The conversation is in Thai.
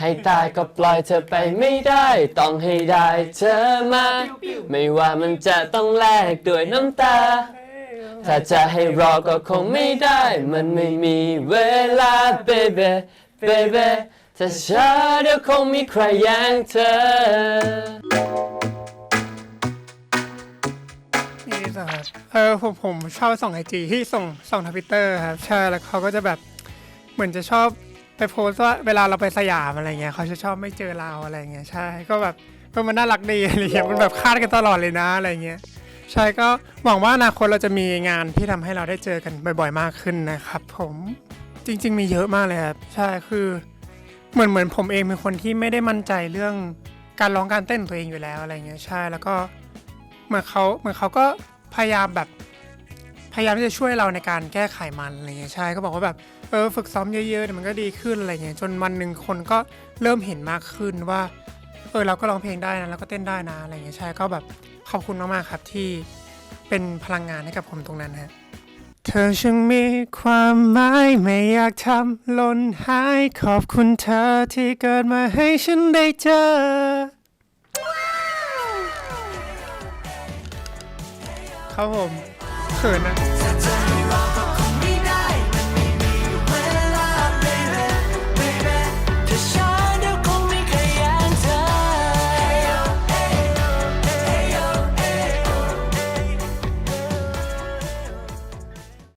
ให้ตายก็ปล่อยเธอไปไม่ได้ ต้องให้ได้เธอมา ไม่ว่ามันจะต้องแลกด้วยน้ำตา ถ้าจะให้รอก็คงไม่ได้ มันไม่มีเวลา baby baby ถ้าช้าเดี๋ยวคงมีใครแย่งเธอนี่สิครับเออผมผมชอบส่งไอจีที่ส่งส่งทวิตเตอร์ครับ ใช่ แล้วเขาก็จะแบบเหมือนจะชอบ ไปโพสว่าเวลาเราไปสยามอะไรเงี้ยเขาจะชอบไม่เจอเราอะไรเงี้ยใช่ก็แบบก็มันน่ารักดีอะไรเงี้ยมันแบบคาดกันตลอดเลยนะอะไรเงี้ยใช่ก็หวังว่าอนาคตเราจะมีงานที่ทำให้เราได้เจอกันบ่อยๆมากขึ้นนะครับผมจริง ๆ มีเยอะมากเลยครับใช่คือเหมือนเหมือนผมเองเป็นคนที่ไม่ได้มั่นใจเรื่องการร้องการเต้นตัวเองอยู่แล้วอะไรเงี้ยใช่แล้วก็เหมือนเขาเหมือนเขาก็พยายามแบบ พยายามที่จะช่วยเราในการแก้ไขมันอะไรเงี้ยใช่ก็บอกว่าแบบเออฝึกซ้อมเยอะๆเดี๋ยวมันก็ดีขึ้นอะไรเงี้ยจนวันหนึ่งคนก็เริ่มเห็นมากขึ้นว่าเออเราก็ร้องเพลงได้นะแล้วก็เต้นได้นะอะไรเงี้ยใช่ก็แบบขอบคุณมากๆครับที่เป็นพลังงานให้กับผมตรงนั้นฮะเธอช่างมีความหมายไม่อยากทำล่นหายขอบคุณเธอที่เกิดมาให้ฉันได้เจอ ครับผม เขินนะ